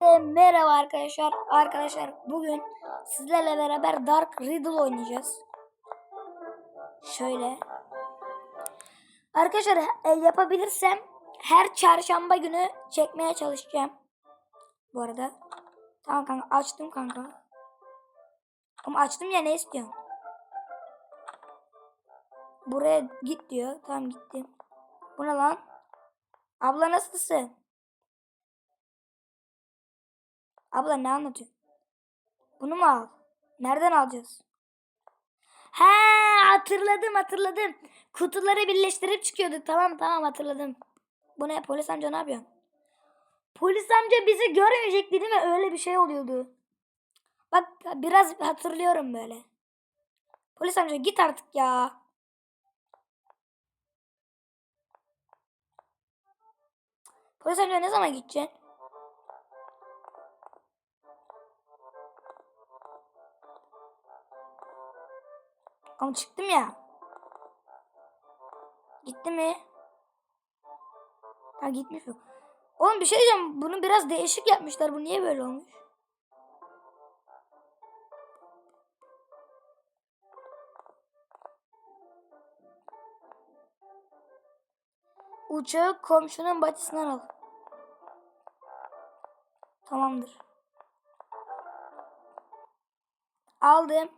Merhaba arkadaşlar. Arkadaşlar bugün sizlerle beraber Dark Riddle oynayacağız. Şöyle. Arkadaşlar e, yapabilirsem her çarşamba günü çekmeye çalışacağım. Bu arada. Tamam kanka açtım kanka. Ama açtım ya ne istiyorsun? Buraya git diyor. Tamam gittim. Bu ne lan? Abla nasılsın? Abla ne anlatıyor? Bunu mu al? Nereden alacağız? He hatırladım hatırladım. Kutuları birleştirip çıkıyorduk. Tamam tamam hatırladım. Bu ne? Polis amca ne yapıyor? Polis amca bizi görmeyecekti değil mi? Öyle bir şey oluyordu. Bak biraz hatırlıyorum böyle. Polis amca git artık ya. Polis amca ne zaman gideceksin? Ama çıktım ya. Gitti mi? Ha gitmiş o. Oğlum bir şey diyeceğim. Bunu biraz değişik yapmışlar. Bu niye böyle olmuş? Uçağı komşunun bahçesinden al. Tamamdır. Aldım.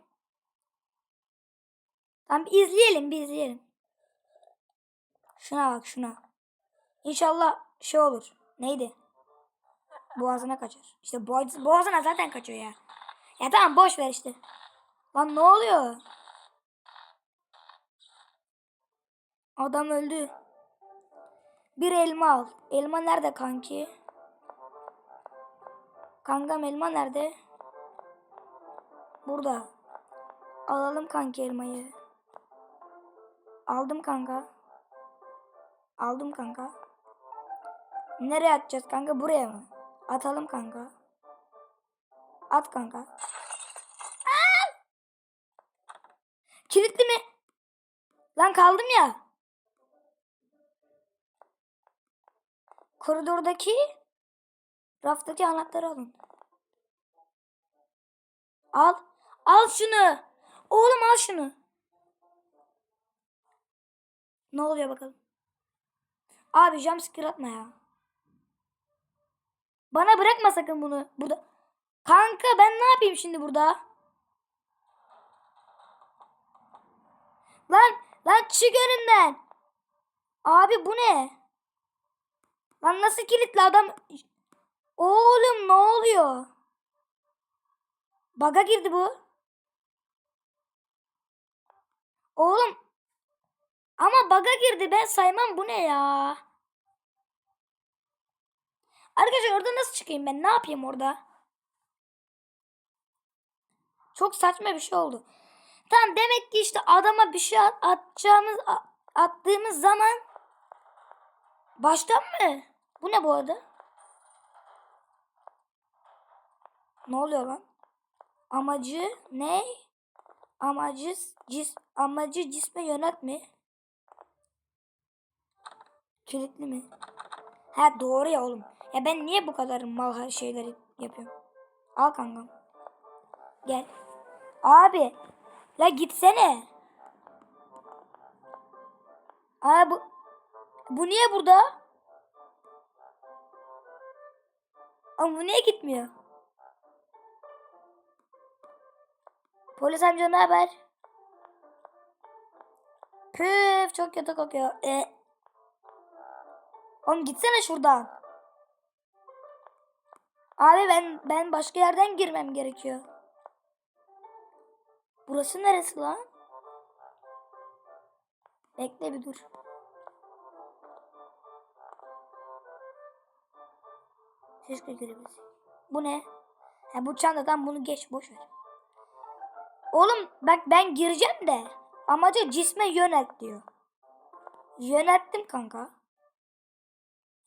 Tamam bir izleyelim bir izleyelim. Şuna bak şuna. İnşallah şey olur. Neydi? Boğazına kaçar. İşte boğaz, boğazına zaten kaçıyor ya. Ya tamam boş ver işte. Lan ne oluyor? Adam öldü. Bir elma al. Elma nerede kanki? Kankam elma nerede? Burada. Alalım kanki elmayı. Aldım kanka. Aldım kanka. Nereye atacağız kanka? Buraya mı? Atalım kanka. At kanka. Aa! Kilitli mi? Lan kaldım ya. Koridordaki raftaki anahtarı alın. Al. Al şunu. Oğlum al şunu. Ne oluyor bakalım. Abi jumpscare atma ya. Bana bırakma sakın bunu. Burada. Kanka ben ne yapayım şimdi burada? Lan lan çık önümden. Abi bu ne? Lan nasıl kilitli adam? Oğlum ne oluyor? Baga girdi bu. Oğlum ama baga girdi. Ben saymam bu ne ya? Arkadaşlar orada nasıl çıkayım ben? Ne yapayım orada? Çok saçma bir şey oldu. Tamam demek ki işte adama bir şey at- atacağımız attığımız zaman baştan mı? Bu ne bu arada? Ne oluyor lan? Amacı ne? Amacı cis amacı cisme yöneltme. Kilitli mi? Ha doğru ya oğlum. Ya ben niye bu kadar mal şeyleri yapıyorum? Al kankam. Gel. Abi. La gitsene. Aa bu. Bu niye burada? Ama bu niye gitmiyor? Polis amca ne haber? Püf çok kötü kokuyor. E. Oğlum gitsene şuradan. Abi ben ben başka yerden girmem gerekiyor. Burası neresi lan? Bekle bir dur. Keşke girebilsek. Bu ne? Ha bu çantadan bunu geç boş ver. Oğlum bak ben gireceğim de amacı cisme yönelt diyor. Yönelttim kanka.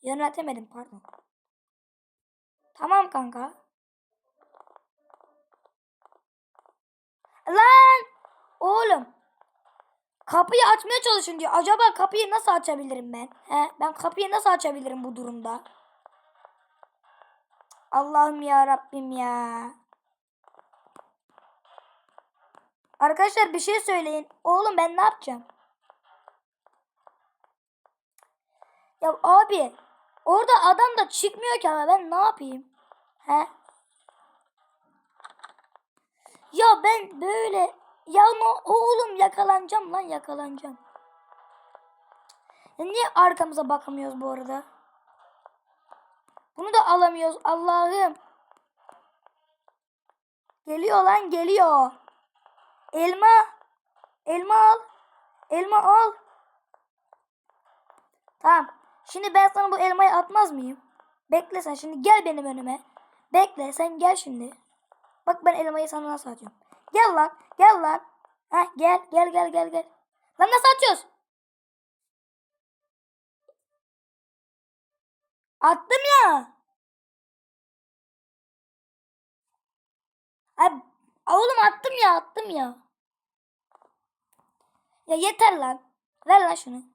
Yöneltemedim pardon. Tamam kanka. Lan! Oğlum. Kapıyı açmaya çalışın diyor. Acaba kapıyı nasıl açabilirim ben? He, ben kapıyı nasıl açabilirim bu durumda? Allah'ım ya Rabbim ya. Arkadaşlar bir şey söyleyin. Oğlum ben ne yapacağım? Ya abi orada adam da çıkmıyor ki ama ben ne yapayım? He? Ya ben böyle ya no, oğlum yakalanacağım lan yakalanacağım. Ya niye arkamıza bakamıyoruz bu arada? Bunu da alamıyoruz Allah'ım. Geliyor lan geliyor. Elma. Elma al. Elma al. Tamam. Şimdi ben sana bu elmayı atmaz mıyım? Bekle sen şimdi gel benim önüme. Bekle sen gel şimdi. Bak ben elmayı sana nasıl atıyorum. Gel lan. Gel lan. Heh, gel gel gel gel gel. Lan nasıl atıyoruz? Attım ya. Ay, oğlum attım ya attım ya. Ya yeter lan. Ver lan şunu.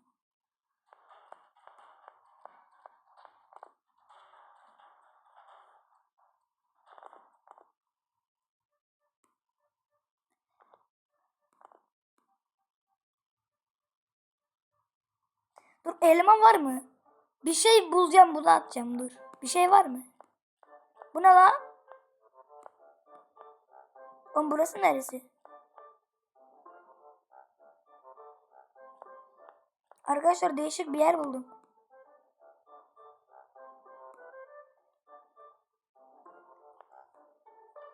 Dur elma var mı? Bir şey bulacağım bunu atacağım dur. Bir şey var mı? Bu ne lan? Oğlum burası neresi? Arkadaşlar değişik bir yer buldum.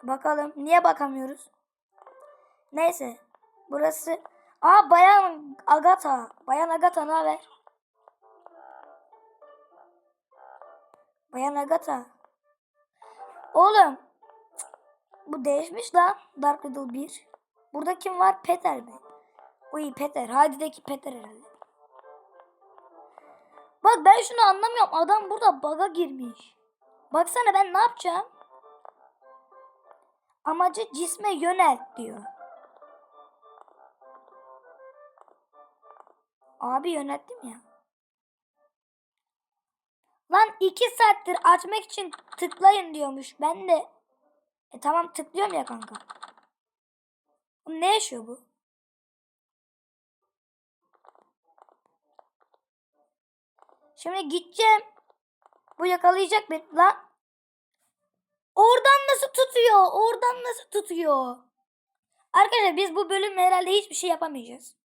Bakalım. Niye bakamıyoruz? Neyse. Burası. Aa Bayan Agata. Bayan Agata ne haber? Bayan Agata. Oğlum. Bu değişmiş lan. Dark Riddle 1. Burada kim var? Peter mi? Uy Peter. Hadi'deki Peter herhalde. Bak ben şunu anlamıyorum. Adam burada baga girmiş. Baksana ben ne yapacağım? Amacı cisme yönelt diyor. Abi yönettim ya. Lan iki saattir açmak için tıklayın diyormuş. Ben de e tamam tıklıyorum ya kanka. Ne yaşıyor bu? Şimdi gideceğim. Bu yakalayacak beni. Lan. Oradan nasıl tutuyor? Oradan nasıl tutuyor? Arkadaşlar biz bu bölüm herhalde hiçbir şey yapamayacağız.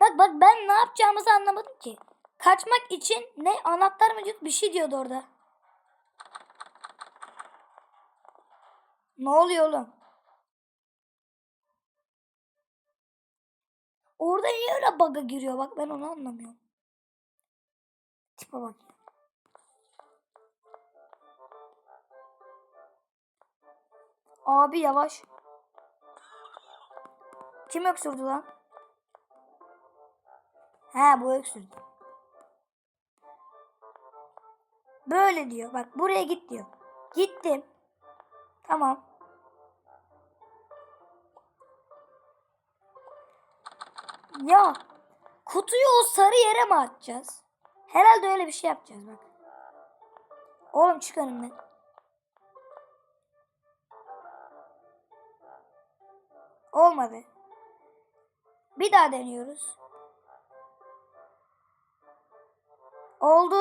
Bak bak ben ne yapacağımızı anlamadım ki. Kaçmak için ne anahtar mı diyor bir şey diyordu orada. Ne oluyor oğlum? Orada niye öyle bug'a giriyor? Bak ben onu anlamıyorum. Tipe bak. Abi yavaş. Kim öksürdü lan? He bu öksürdü. Böyle diyor. Bak buraya git diyor. Gittim. Tamam. Ya kutuyu o sarı yere mi atacağız? Herhalde öyle bir şey yapacağız bak. Oğlum çık önümden. Olmadı. Bir daha deniyoruz. Oldu.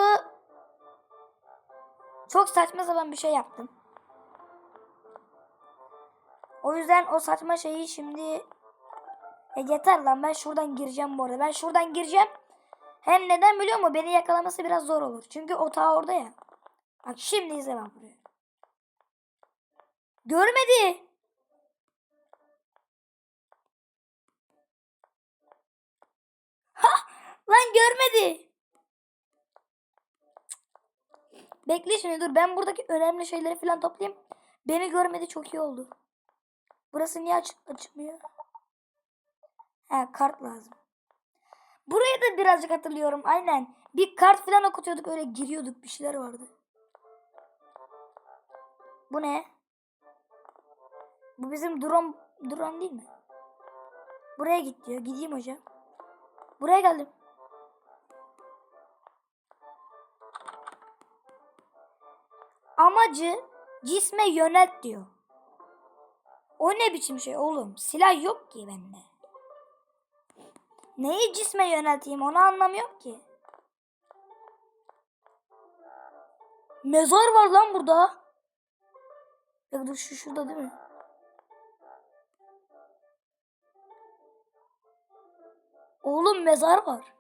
Çok saçma sapan bir şey yaptım. O yüzden o saçma şeyi şimdi e yeter lan ben şuradan gireceğim bu arada. Ben şuradan gireceğim. Hem neden biliyor musun? Beni yakalaması biraz zor olur. Çünkü otağı orada ya. Bak şimdi izle bak buraya. Görmedi. Ha! Lan görmedi. Bekle şimdi dur. Ben buradaki önemli şeyleri falan toplayayım. Beni görmedi çok iyi oldu. Burası niye aç açılmıyor? He kart lazım. Burayı da birazcık hatırlıyorum. Aynen. Bir kart falan okutuyorduk öyle giriyorduk. Bir şeyler vardı. Bu ne? Bu bizim drone, drone değil mi? Buraya git diyor. Gideyim hocam. Buraya geldim. Amacı cisme yönelt diyor. O ne biçim şey oğlum? Silah yok ki bende. Neyi cisme yönelteyim onu anlamıyorum ki. Mezar var lan burada. Ya dur şu şurada değil mi? Oğlum mezar var.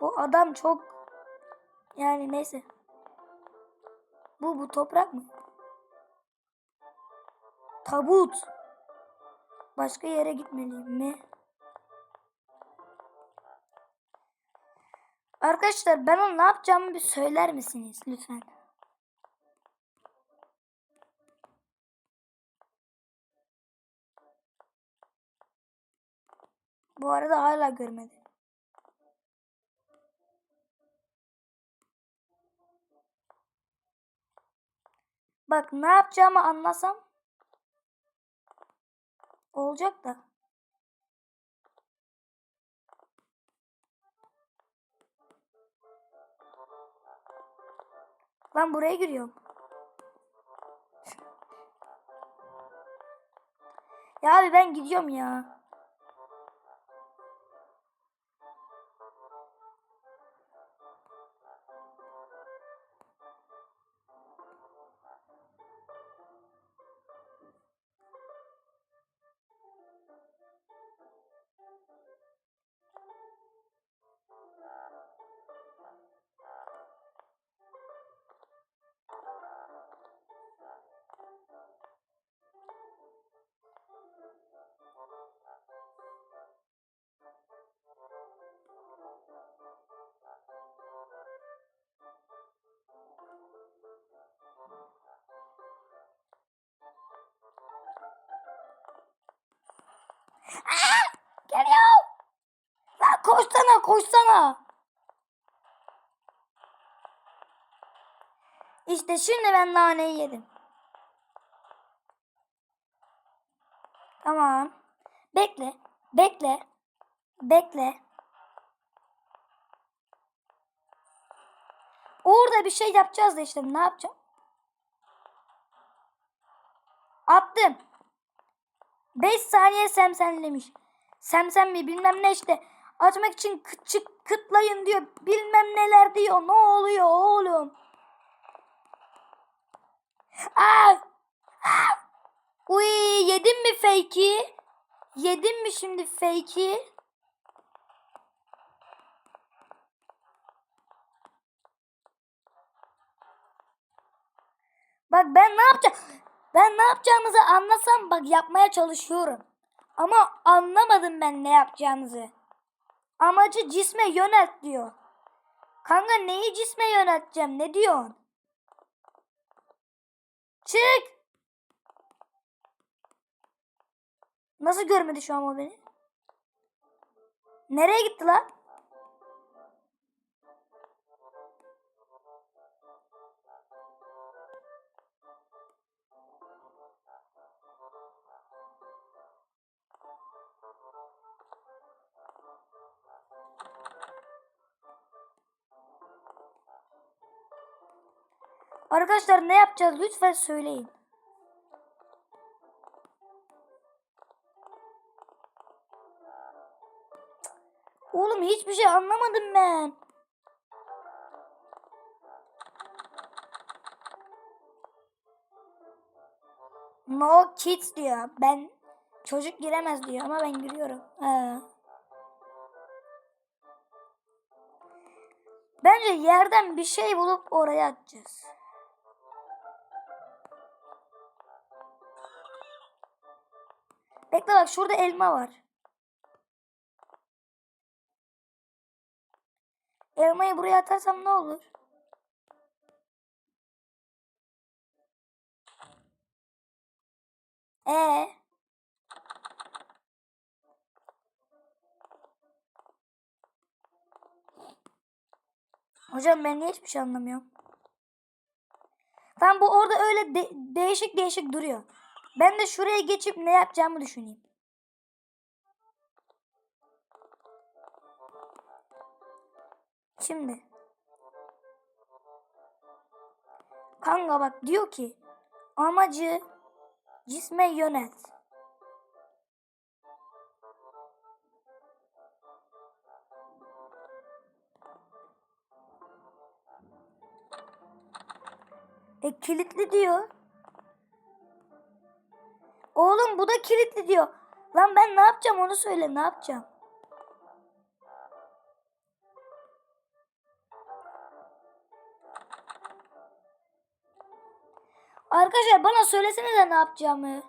Bu adam çok yani neyse. Bu bu toprak mı? Tabut. Başka yere gitmeliyim mi? Arkadaşlar ben onu ne yapacağımı bir söyler misiniz lütfen? Bu arada hala görmedi. Bak ne yapacağımı anlasam olacak da. Lan buraya giriyorum. Ya abi ben gidiyorum ya. Koşsana koşsana. İşte şimdi ben naneyi yedim. Tamam. Bekle. Bekle. Bekle. Orada bir şey yapacağız da işte ne yapacağım? Attım. 5 saniye semsenlemiş. Semsem mi bilmem ne işte. Atmak için kıçık kıtlayın diyor. Bilmem neler diyor. Ne oluyor oğlum? Aa! Aa! Uy yedin mi fake'i? Yedin mi şimdi fake'i? Bak ben ne yapacağım? Ben ne yapacağımızı anlasam bak yapmaya çalışıyorum. Ama anlamadım ben ne yapacağımızı. Amacı cisme yönelt diyor. Kanka neyi cisme yönelteceğim ne diyorsun? Çık. Nasıl görmedi şu an o beni? Nereye gitti lan? Arkadaşlar ne yapacağız lütfen söyleyin. Oğlum hiçbir şey anlamadım ben. No kids diyor. Ben çocuk giremez diyor ama ben giriyorum. He. Bence yerden bir şey bulup oraya atacağız. Bekle bak şurada elma var. Elmayı buraya atarsam ne olur? Ee? Hocam ben niye hiçbir şey anlamıyorum. Tam bu orada öyle de- değişik değişik duruyor. Ben de şuraya geçip ne yapacağımı düşüneyim. Şimdi. Kanka bak diyor ki amacı cisme yönelt. E kilitli diyor. Oğlum bu da kilitli diyor. Lan ben ne yapacağım onu söyle ne yapacağım? Arkadaşlar bana söylesenize ne yapacağımı.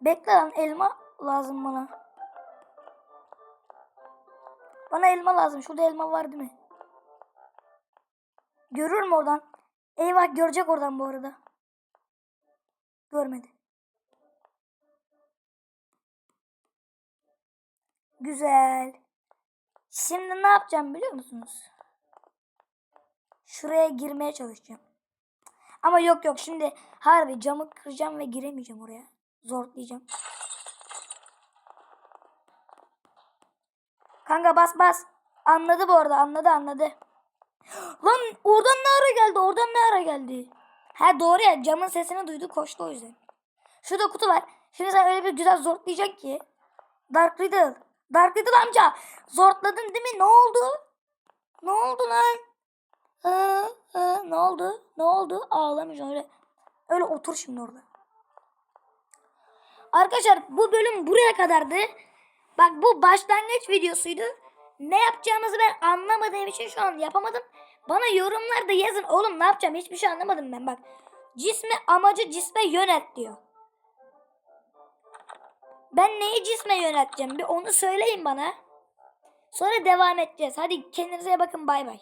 Bekle lan elma lazım bana. Bana elma lazım. Şurada elma var değil mi? Görür mü oradan? Eyvah görecek oradan bu arada. Görmedi. Güzel. Şimdi ne yapacağım biliyor musunuz? Şuraya girmeye çalışacağım. Ama yok yok şimdi harbi camı kıracağım ve giremeyeceğim oraya. Zorlayacağım. Kanka bas bas. Anladı bu arada anladı anladı. Lan oradan ne ara geldi oradan ne ara geldi. Ha doğru ya camın sesini duydu koştu o yüzden. Şurada kutu var. Şimdi sen öyle bir güzel zortlayacaksın ki. Dark Riddle. Dark Riddle amca. Zortladın değil mi? Ne oldu? Ne oldu lan? Hı, hı, ne oldu? Ne oldu? Ağlamayacaksın öyle. Öyle otur şimdi orada. Arkadaşlar bu bölüm buraya kadardı. Bak bu başlangıç videosuydu. Ne yapacağımızı ben anlamadığım için şu an yapamadım. Bana yorumlarda yazın. Oğlum ne yapacağım? Hiçbir şey anlamadım ben bak. Cisme amacı cisme yönet diyor. Ben neyi cisme yöneteceğim? Bir onu söyleyin bana. Sonra devam edeceğiz. Hadi kendinize bakın. Bay bay.